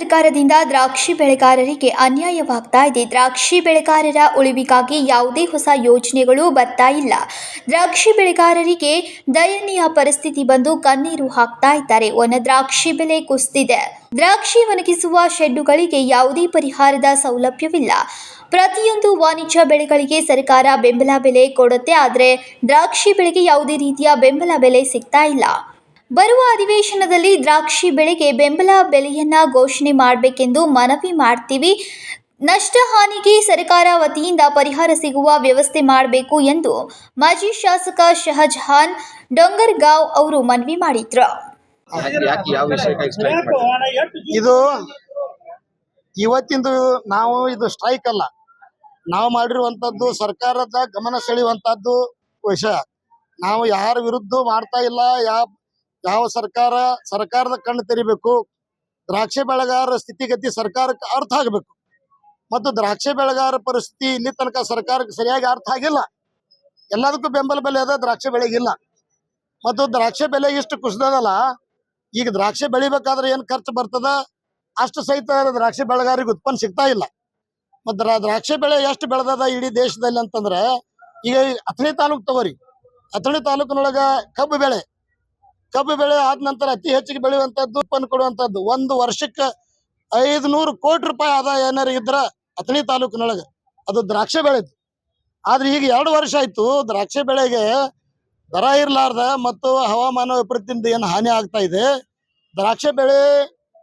ಸರ್ಕಾರದಿಂದ ದ್ರಾಕ್ಷಿ ಬೆಳೆಗಾರರಿಗೆ ಅನ್ಯಾಯವಾಗ್ತಾ ಇದೆ. ದ್ರಾಕ್ಷಿ ಬೆಳೆಗಾರರ ಉಳಿವಿಗಾಗಿ ಯಾವುದೇ ಹೊಸ ಯೋಜನೆಗಳು ಬರ್ತಾ ಇಲ್ಲ. ದ್ರಾಕ್ಷಿ ಬೆಳೆಗಾರರಿಗೆ ದಯನೀಯ ಪರಿಸ್ಥಿತಿ ಬಂದು ಕಣ್ಣೀರು ಹಾಕ್ತಾ ಇದ್ದಾರೆ. ಒಣ ದ್ರಾಕ್ಷಿ ಬೆಲೆ ಕುಸಿದಿದೆ. ದ್ರಾಕ್ಷಿ ಒಣಗಿಸುವ ಶೆಡ್ಡುಗಳಿಗೆ ಯಾವುದೇ ಪರಿಹಾರದ ಸೌಲಭ್ಯವಿಲ್ಲ. ಪ್ರತಿಯೊಂದು ವಾಣಿಜ್ಯ ಬೆಳೆಗಳಿಗೆ ಸರ್ಕಾರ ಬೆಂಬಲ ಬೆಲೆ ಕೊಡುತ್ತೆ. ಆದರೆ ದ್ರಾಕ್ಷಿ ಬೆಳೆಗೆ ಯಾವುದೇ ರೀತಿಯ ಬೆಂಬಲ ಬೆಲೆ ಸಿಗ್ತಾ ಇಲ್ಲ. ಬರುವ ಅಧಿವೇಶನದಲ್ಲಿ ದ್ರಾಕ್ಷಿ ಬೆಳೆಗೆ ಬೆಂಬಲ ಬೆಲೆಯನ್ನ ಘೋಷಣೆ ಮಾಡಬೇಕೆಂದು ಮನವಿ ಮಾಡ್ತೀವಿ. ನಷ್ಟ ಹಾನಿಗೆ ಸರ್ಕಾರ ವತಿಯಿಂದ ಪರಿಹಾರ ಸಿಗುವ ವ್ಯವಸ್ಥೆ ಮಾಡಬೇಕು ಎಂದು ಮಾಜಿ ಶಾಸಕ ಶಹಜಹಾನ್ ಡೊಂಗರ್ಗಾಂವ್ ಅವರು ಮನವಿ ಮಾಡಿದ್ರು. ಇದು ಇವತ್ತಿಂದು ನಾವು ಇದು ಸ್ಟ್ರೈಕ್ ಅಲ್ಲ. ನಾವು ಮಾಡಿರುವಂತದ್ದು ಸರ್ಕಾರದ ಗಮನ ಸೆಳೆಯುವಂತದ್ದು ವಿಷಯ. ನಾವು ಯಾರ ವಿರುದ್ಧ ಮಾಡ್ತಾ ಇಲ್ಲ ಯಾವ ಯಾವ ಸರ್ಕಾರ, ಸರ್ಕಾರದ ಕಣ್ಣು ತೆರಿಬೇಕು, ದ್ರಾಕ್ಷಿ ಬೆಳೆಗಾರರ ಸ್ಥಿತಿಗತಿ ಸರ್ಕಾರಕ್ಕೆ ಅರ್ಥ ಆಗಬೇಕು. ಮತ್ತು ದ್ರಾಕ್ಷಿ ಬೆಳೆಗಾರ ಪರಿಸ್ಥಿತಿ ಇಲ್ಲಿ ತನಕ ಸರ್ಕಾರಕ್ಕೆ ಸರಿಯಾಗಿ ಅರ್ಥ ಆಗಿಲ್ಲ. ಎಲ್ಲದಕ್ಕೂ ಬೆಂಬಲ ಬೆಲೆ ಅದ, ದ್ರಾಕ್ಷಿ ಬೆಳೆಗಿಲ್ಲ. ಮತ್ತು ದ್ರಾಕ್ಷಿ ಬೆಲೆ ಇಷ್ಟು ಕುಸಿದದಲ್ಲ, ಈಗ ದ್ರಾಕ್ಷಿ ಬೆಳಿಬೇಕಾದ್ರೆ ಏನ್ ಖರ್ಚು ಬರ್ತದ? ಅಷ್ಟು ಸಹಿತ ದ್ರಾಕ್ಷಿ ಬೆಳೆಗಾರಿಗೆ ಉತ್ಪನ್ನ ಸಿಗ್ತಾ ಇಲ್ಲ. ಮತ್ತ ದ್ರಾಕ್ಷಿ ಬೆಳೆ ಎಷ್ಟು ಬೆಳೆದದ ಇಡೀ ದೇಶದಲ್ಲಿ ಅಂತಂದ್ರೆ, ಈಗ ಅಥಣಿ ತಾಲೂಕ್ ತಗೋರಿ. ಅಥಣಿ ತಾಲೂಕಿನೊಳಗ ಕಬ್ಬು ಬೆಳೆ ಕಬ್ಬು ಬೆಳೆ ಆದ ನಂತರ ಅತಿ ಹೆಚ್ಚಿಗೆ ಬೆಳೆಯುವಂತದ್ದು ಉತ್ಪನ್ನ ಕೊಡುವಂತದ್ದು ಒಂದು ವರ್ಷಕ್ಕೆ ಐದು ನೂರು ಕೋಟಿ ರೂಪಾಯಿ ಆದಾಯ ಏನಾರು ಇದ್ರ ಅಥಣಿ ತಾಲೂಕಿನೊಳಗೆ. ಅದು ದ್ರಾಕ್ಷಿ ಬೆಳೆದು. ಆದ್ರೆ ಈಗ ಎರಡು ವರ್ಷ ಆಯ್ತು, ದ್ರಾಕ್ಷಿ ಬೆಳೆಗೆ ದರ ಇರಲಾರ್ದ ಮತ್ತು ಹವಾಮಾನ ವಿಪರೀತದಿಂದ ಏನು ಹಾನಿ ಆಗ್ತಾ ಇದೆ. ದ್ರಾಕ್ಷಿ ಬೆಳೆ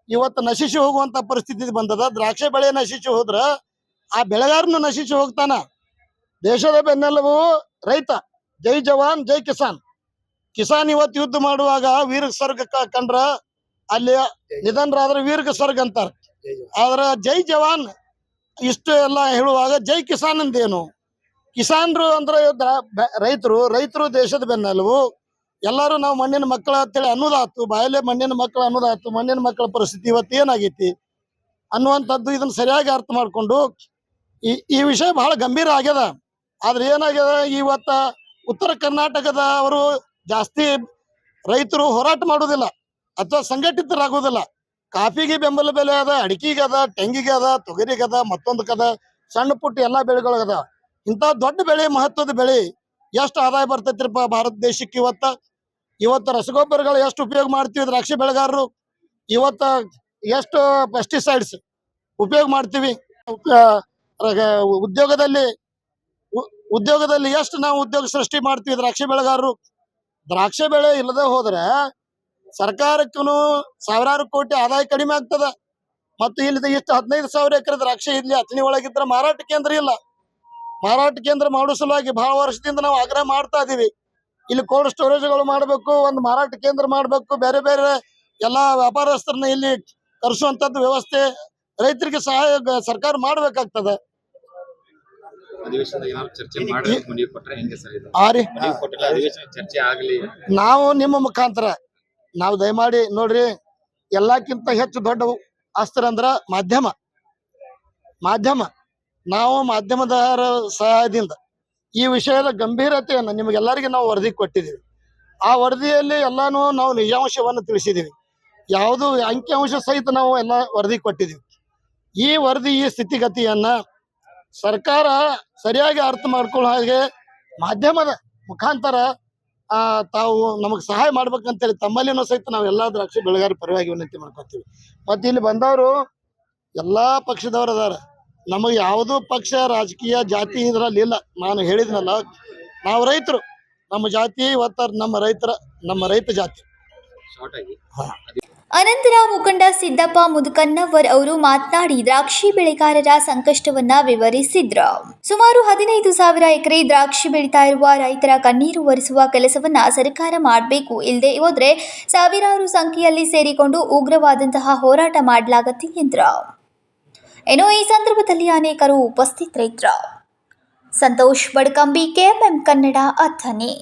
ಇವತ್ತು ನಶಿಸಿ ಹೋಗುವಂತ ಪರಿಸ್ಥಿತಿ ಬಂದದ. ದ್ರಾಕ್ಷಿ ಬೆಳೆ ನಶಿಸಿ ಹೋದ್ರ ಆ ಬೆಳೆಗಾರನು ನಶಿಸಿ ಹೋಗ್ತಾನ. ದೇಶದ ಬೆನ್ನೆಲುಬು ರೈತ. ಜೈ ಜವಾನ್, ಜೈ ಕಿಸಾನ್. ಕಿಸಾನ್ ಇವತ್ ಯುದ್ಧ ಮಾಡುವಾಗ ವೀರ ಸ್ವರ್ಗ ಕಂಡ್ರ ಅಲ್ಲಿ ನಿಧನರಾದ್ರೆ ವೀರ್ಗ ಸ್ವರ್ಗ ಅಂತಾರ. ಆದ್ರ ಜೈ ಜವಾನ್ ಇಷ್ಟು ಎಲ್ಲ ಹೇಳುವಾಗ ಜೈ ಕಿಸಾನ್ ಅಂದೇನು. ಕಿಸಾನ್ರು ಅಂದ್ರೆ ರೈತರು ರೈತರು ದೇಶದ ಬೆನ್ನೆಲುಬು. ಎಲ್ಲರೂ ನಾವು ಮಣ್ಣಿನ ಮಕ್ಕಳ ಅಂತೇಳಿ ಅನ್ನೋದಾತು, ಬಾಯಲ್ಲೇ ಮಣ್ಣಿನ ಮಕ್ಕಳು ಅನ್ನೋದಾತು, ಮಣ್ಣಿನ ಮಕ್ಕಳ ಪರಿಸ್ಥಿತಿ ಇವತ್ತು ಏನಾಗೈತಿ ಅನ್ನುವಂಥದ್ದು ಇದನ್ನ ಸರಿಯಾಗಿ ಅರ್ಥ ಮಾಡ್ಕೊಂಡು ಈ ಈ ವಿಷಯ ಬಹಳ ಗಂಭೀರ ಆಗ್ಯದ. ಆದ್ರೆ ಏನಾಗ್ಯದ, ಇವತ್ತ ಉತ್ತರ ಕರ್ನಾಟಕದ ಅವರು ಜಾಸ್ತಿ ರೈತರು ಹೋರಾಟ ಮಾಡುವುದಿಲ್ಲ ಅಥವಾ ಸಂಘಟಿತರಾಗುವುದಿಲ್ಲ. ಕಾಫಿಗೆ ಬೆಂಬಲ ಬೆಲೆ ಅದ, ಅಡಿಕೆಗೆ ಅದ, ತೆಂಗಿಗೆ ಅದ, ತೊಗರಿಗೆ ಅದ ಮತ್ತೊಂದಕ್ಕದ ಸಣ್ಣ ಪುಟ್ಟ ಎಲ್ಲಾ ಬೆಳೆಗಳಿಗದ ಇಂಥ ದೊಡ್ಡ ಬೆಳೆ, ಮಹತ್ವದ ಬೆಳೆ ಎಷ್ಟು ಆದಾಯ ಬರ್ತೈತ್ರಿಪ್ಪ ಭಾರತ ದೇಶಕ್ಕೆ ಇವತ್ತ? ಇವತ್ತ ರಸಗೊಬ್ಬರಗಳು ಎಷ್ಟು ಉಪಯೋಗ ಮಾಡ್ತೀವಿ ದ್ರಾಕ್ಷಿ ಬೆಳೆಗಾರರು? ಇವತ್ತ ಎಷ್ಟು ಪೆಸ್ಟಿಸೈಡ್ಸ್ ಉಪಯೋಗ ಮಾಡ್ತೀವಿ? ಉದ್ಯೋಗದಲ್ಲಿ ಉದ್ಯೋಗದಲ್ಲಿ ಎಷ್ಟು ನಾವು ಉದ್ಯೋಗ ಸೃಷ್ಟಿ ಮಾಡ್ತೀವಿ ದ್ರಾಕ್ಷಿ ಬೆಳೆಗಾರರು? ದ್ರಾಕ್ಷಿ ಬೆಳೆ ಇಲ್ಲದೆ ಹೋದ್ರೆ ಸರ್ಕಾರಕ್ಕೂ ಸಾವಿರಾರು ಕೋಟಿ ಆದಾಯ ಕಡಿಮೆ ಆಗ್ತದ. ಮತ್ತು ಇಲ್ಲಿ ಇಷ್ಟು ಹದಿನೈದು ಸಾವಿರ ಎಕರೆ ದ್ರಾಕ್ಷಿ ಇಲ್ಲಿ ಅಥಣಿ ಒಳಗಿದ್ರೆ ಮಾರಾಟ ಕೇಂದ್ರ ಇಲ್ಲ. ಮಾರಾಟ ಕೇಂದ್ರ ಮಾಡೋ ಸಲುವಾಗಿ ಬಹಳ ವರ್ಷದಿಂದ ನಾವು ಆಗ್ರಹ ಮಾಡ್ತಾ ಇದೀವಿ. ಇಲ್ಲಿ ಕೋಲ್ಡ್ ಸ್ಟೋರೇಜ್ಗಳು ಮಾಡಬೇಕು, ಒಂದು ಮಾರಾಟ ಕೇಂದ್ರ ಮಾಡಬೇಕು, ಬೇರೆ ಬೇರೆ ಎಲ್ಲಾ ವ್ಯಾಪಾರಸ್ಥರನ್ನ ಇಲ್ಲಿ ಕರೆಸುವಂಥದ್ದು ವ್ಯವಸ್ಥೆ ರೈತರಿಗೆ ಸಹಾಯ ಸರ್ಕಾರ ಮಾಡ್ಬೇಕಾಗ್ತದೆ. ನಾವು ನಿಮ್ಮ ಮುಖಾಂತರ ನಾವು ದಯಮಾಡಿ ನೋಡ್ರಿ ಎಲ್ಲಕ್ಕಿಂತ ಹೆಚ್ಚು ದೊಡ್ಡ ಅಸ್ತ್ರ ಅಂದ್ರ ಮಾಧ್ಯಮ. ಮಾಧ್ಯಮ ನಾವು ಮಾಧ್ಯಮದ ಸಹಾಯದಿಂದ ಈ ವಿಷಯದ ಗಂಭೀರತೆಯನ್ನು ನಿಮಗೆಲ್ಲರಿಗೆ ನಾವು ವರದಿ ಕೊಟ್ಟಿದ್ದೀವಿ. ಆ ವರದಿಯಲ್ಲಿ ಎಲ್ಲಾನು ನಾವು ನಿಜಾಂಶವನ್ನು ತಿಳಿಸಿದ್ದೀವಿ. ಯಾವುದು ಅಂಕಿಅಂಶ ಸಹಿತ ನಾವು ಎಲ್ಲ ವರದಿ ಕೊಟ್ಟಿದ್ದೀವಿ. ಈ ವರದಿ ಈ ಸ್ಥಿತಿಗತಿಯನ್ನ ಸರ್ಕಾರ ಸರಿಯಾಗಿ ಅರ್ಥ ಮಾಡ್ಕೊಳ್ಳೋ ಹಾಗೆ ಮಾಧ್ಯಮದ ಮುಖಾಂತರ ಆ ತಾವು ನಮಗೆ ಸಹಾಯ ಮಾಡ್ಬೇಕಂತೇಳಿ ತಮ್ಮಲ್ಲಿನೂ ಸಹಿತ ನಾವು ಎಲ್ಲಾ ದ್ರಾಕ್ಷಿ ಬೆಳೆಗಾರ ಪರವಾಗಿ ವಿನಂತಿ ಮಾಡ್ಕೊತೀವಿ. ಮತ್ತು ಇಲ್ಲಿ ಬಂದವರು ಎಲ್ಲಾ ಪಕ್ಷದವರು ಅದಾರ. ನಮಗೆ ಯಾವುದೂ ಪಕ್ಷ ರಾಜಕೀಯ ಜಾತಿ ಇದ್ರಲ್ಲಿ ಇಲ್ಲ. ನಾನು ಹೇಳಿದ್ನಲ್ಲ ನಾವು ರೈತರು. ನಮ್ಮ ಜಾತಿ ಇವತ್ತ ನಮ್ಮ ರೈತರ ನಮ್ಮ ರೈತ ಜಾತಿ. ಆಗಿ. ಅನಂತರ ಮುಖಂಡ ಸಿದ್ದಪ್ಪ ಮುದುಕನ್ನವರ್ ಅವರು ಮಾತನಾಡಿ ದ್ರಾಕ್ಷಿ ಬೆಳೆಗಾರರ ಸಂಕಷ್ಟವನ್ನ ವಿವರಿಸಿದ್ರು. ಸುಮಾರು ಹದಿನೈದು ಸಾವಿರ ಎಕರೆ ದ್ರಾಕ್ಷಿ ಬೆಳೀತಾ ಇರುವ ರೈತರ ಕಣ್ಣೀರು ಒರೆಸುವ ಕೆಲಸವನ್ನ ಸರ್ಕಾರ ಮಾಡಬೇಕು. ಇಲ್ಲದೆ ಹೋದ್ರೆ ಸಾವಿರಾರು ಸಂಖ್ಯೆಯಲ್ಲಿ ಸೇರಿಕೊಂಡು ಉಗ್ರವಾದಂತಹ ಹೋರಾಟ ಮಾಡಲಾಗತ್ತೆ ಎಂದ್ರು. ಏನೋ ಈ ಸಂದರ್ಭದಲ್ಲಿ ಅನೇಕರು ಉಪಸ್ಥಿತರಿದ್ರು. ಸಂತೋಷ್ ಬಡ್ಕಂಬಿ, ಕೆಎಂಎಂ ಕನ್ನಡ ಅಥನಿ